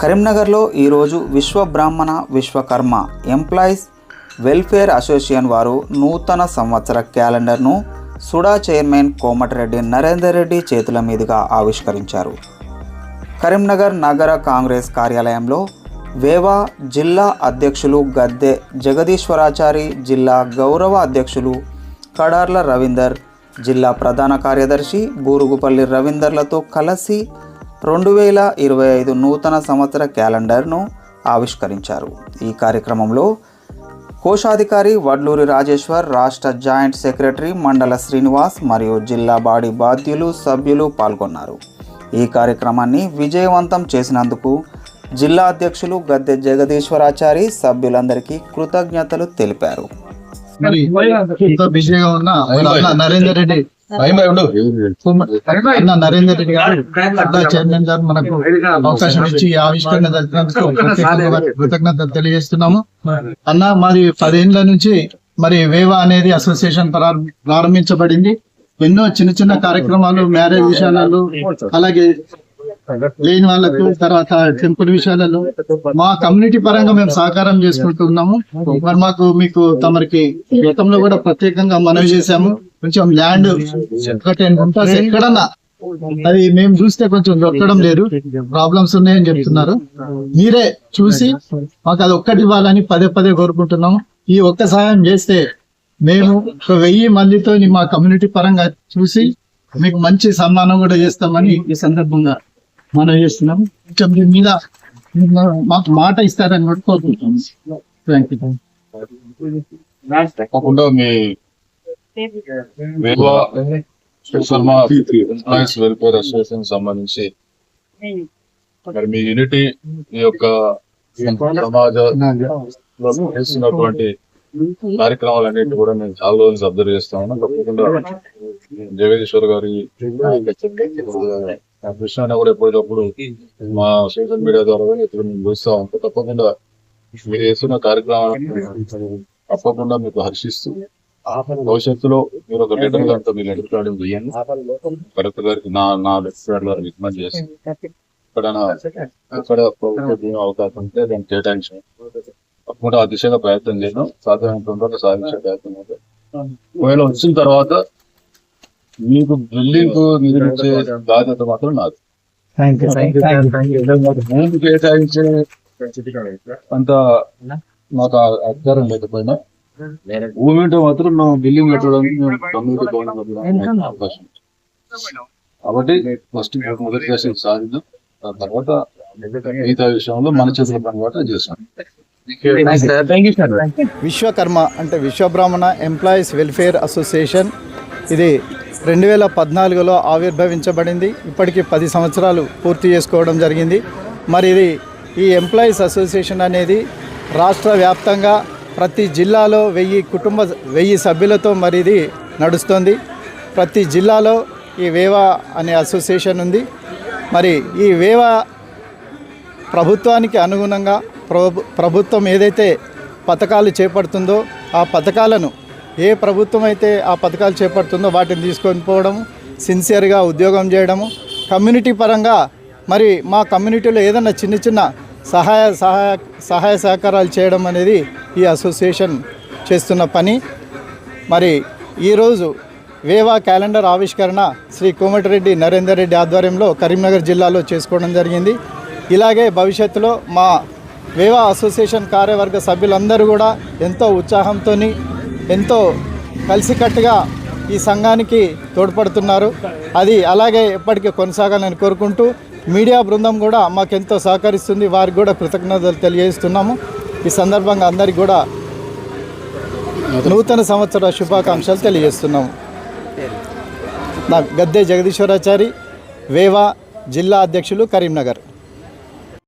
కరీంనగర్లో ఈరోజు విశ్వ బ్రాహ్మణ విశ్వకర్మ ఎంప్లాయీస్ వెల్ఫేర్ అసోసియేషన్ వారు నూతన సంవత్సర క్యాలెండర్ను సుడా చైర్మన్ కోమటిరెడ్డి నరేందర్ రెడ్డి చేతుల మీదుగా ఆవిష్కరించారు. కరీంనగర్ నగర కాంగ్రెస్ కార్యాలయంలో వేవా జిల్లా అధ్యక్షులు గద్దె జగదీశ్వరాచారి జిల్లా గౌరవ అధ్యక్షులు కడార్ల రవీందర్ జిల్లా ప్రధాన కార్యదర్శి బూరుగుపల్లి రవీందర్లతో కలిసి రెండు వేల ఇరవై ఐదు నూతన సంవత్సర క్యాలెండర్ను ఆవిష్కరించారు. ఈ కార్యక్రమంలో కోశాధికారి వడ్లూరి రాజేశ్వర్ రాష్ట్ర జాయింట్ సెక్రటరీ మండల శ్రీనివాస్ మరియు జిల్లా బాడీ బాధ్యులు సభ్యులు పాల్గొన్నారు. ఈ కార్యక్రమాన్ని విజయవంతం చేసినందుకు జిల్లా అధ్యక్షులు గద్దె జగదీశ్వరాచారి సభ్యులందరికీ కృతజ్ఞతలు తెలిపారు. ఉన్న నరేందర్ రెడ్డి నరేందర్ రెడ్డి గారు అడ్డా చైర్మన్ గారు మనకు అవకాశం ఇచ్చి ఆవిష్కరణ జరిపినందుకు కృతజ్ఞతలు తెలియజేస్తున్నాము. అన్న మరి పదేళ్ళ నుంచి మరి వేవా అనేది అసోసియేషన్ ప్రారం- ప్రారంభించబడింది. ఎన్నో చిన్న చిన్న కార్యక్రమాలు మ్యారేజ్ విషయాలలో అలాగే లేని వాళ్ళకు తర్వాత టెంపుల్ విషయాలలో మా కమ్యూనిటీ పరంగా మేము సహకారం చేసుకుంటున్నాము. మరి మాకు మీకు తమరికి గతంలో కూడా ప్రత్యేకంగా మనవి చేశాము. కొంచెం ల్యాండ్ ఎక్కడన్నా అది మేము చూస్తే కొంచెం దొరకడం లేదు. ప్రాబ్లమ్స్ ఉన్నాయని చెప్తున్నారు. మీరే చూసి మాకు అది ఒక్కటి ఇవ్వాలని పదే పదే కోరుకుంటున్నాము. ఈ ఒక్క సహాయం చేస్తే మేము ఒక వెయ్యి మందితో మా కమ్యూనిటీ పరంగా చూసి మీకు మంచి సన్మానం కూడా చేస్తామని ఈ సందర్భంగా మనం చేస్తున్నాం. కొంచెం దీని మీద మాకు మాట ఇస్తారని కూడా కోరుకుంటాం థ్యాంక్ యూ తప్పకుండా మీ శర్మ ఎంప్లాయీస్ వెల్ఫేర్ అసోసియేషన్ సంబంధించి మరి మీ యూనిటీ మీ యొక్క సమాజంలో చేస్తున్నటువంటి కార్యక్రమాలన్నింటి కూడా నేను చాలా రోజులు అబ్జర్వ్ చేస్తా ఉన్నాను. తప్పకుండా జగదీశ్వర్ గారి విషయాన్ని కూడా ఎప్పటికప్పుడు మా సోషల్ మీడియా ద్వారా ఇప్పుడు మేము చూస్తా ఉంటాం తప్పకుండా మీరు చేస్తున్న కార్యక్రమాలను తప్పకుండా మీకు హర్షిస్తూ భవిష్యత్తులో మీరు ఒక లీడర్ గారితో మీరు ఎదుర్కోవడం చేయండి కలెక్టర్ గారికి నా నా లెక్చరర్ గారు రికమెండ్ చేసి ఎక్కడైనా ఎక్కడ ప్రభుత్వ అవకాశం ఉంటే దాన్ని కేటాయించడం తప్పకుండా ఆ దిశగా ప్రయత్నం చేయడం సాధ్యమైన తొందరగా సాధించే ప్రయత్నం. ఒకవేళ వచ్చిన తర్వాత మీకు బిల్డింగ్ నిర్మించే బాధ్యత మాత్రం నాది భూమి కేటాయించే అంత మాకు అధికారం లేకపోయినా భూమి ఉంటే మాత్రం మనం బిల్డింగ్ కట్టడానికి మేము కమ్యూనిటీ భవనం కట్టడానికి అవకాశం. కాబట్టి ఫస్ట్ మొదటి దశ సాధిద్దాం ఆ తర్వాత మిగతా విషయంలో మన చేతుల పని కూడా చేస్తాం విశ్వకర్మ అంటే విశ్వబ్రాహ్మణ ఎంప్లాయీస్ వెల్ఫేర్ అసోసియేషన్ ఇది రెండు వేల పద్నాలుగులో ఆవిర్భవించబడింది. ఇప్పటికీ పది సంవత్సరాలు పూర్తి చేసుకోవడం జరిగింది. మరి ఇది ఈ ఎంప్లాయీస్ అసోసియేషన్ అనేది రాష్ట్ర వ్యాప్తంగా ప్రతి జిల్లాలో వెయ్యి కుటుంబ వెయ్యి సభ్యులతో మరి ఇది నడుస్తుంది. ప్రతి జిల్లాలో ఈ వేవా అనే అసోసియేషన్ ఉంది. మరి ఈ వేవా ప్రభుత్వానికి అనుగుణంగా ప్రభు ప్రభుత్వం ఏదైతే పథకాలు చేపడుతుందో ఆ పథకాలను ఏ ప్రభుత్వం అయితే ఆ పథకాలు చేపడుతుందో వాటిని తీసుకొని పోవడం సిన్సియర్గా ఉద్యోగం చేయడము కమ్యూనిటీ పరంగా మరి మా కమ్యూనిటీలో ఏదైనా చిన్న చిన్న సహాయ సహాయ సహాయ సహకారాలు చేయడం అనేది ఈ అసోసియేషన్ చేస్తున్న పని. మరి ఈరోజు వేవా క్యాలెండర్ ఆవిష్కరణ శ్రీ కోమటిరెడ్డి నరేందర్ రెడ్డి ఆధ్వర్యంలో కరీంనగర్ జిల్లాలో చేసుకోవడం జరిగింది. ఇలాగే భవిష్యత్తులో మా వేవా అసోసియేషన్ కార్యవర్గ సభ్యులందరూ కూడా ఎంతో ఉత్సాహంతో ఎంతో కలిసికట్టుగా ఈ సంఘానికి తోడ్పడుతున్నారు. అది అలాగే ఎప్పటికీ కొనసాగాలని కోరుకుంటూ మీడియా బృందం కూడా మాకెంతో సహకరిస్తుంది. వారికి కూడా కృతజ్ఞతలు తెలియజేస్తున్నాము. ఈ సందర్భంగా అందరికీ కూడా నూతన సంవత్సర శుభాకాంక్షలు తెలియజేస్తున్నాము. నా గద్దె జగదీశ్వరాచారి వేవా జిల్లా అధ్యక్షులు కరీంనగర్.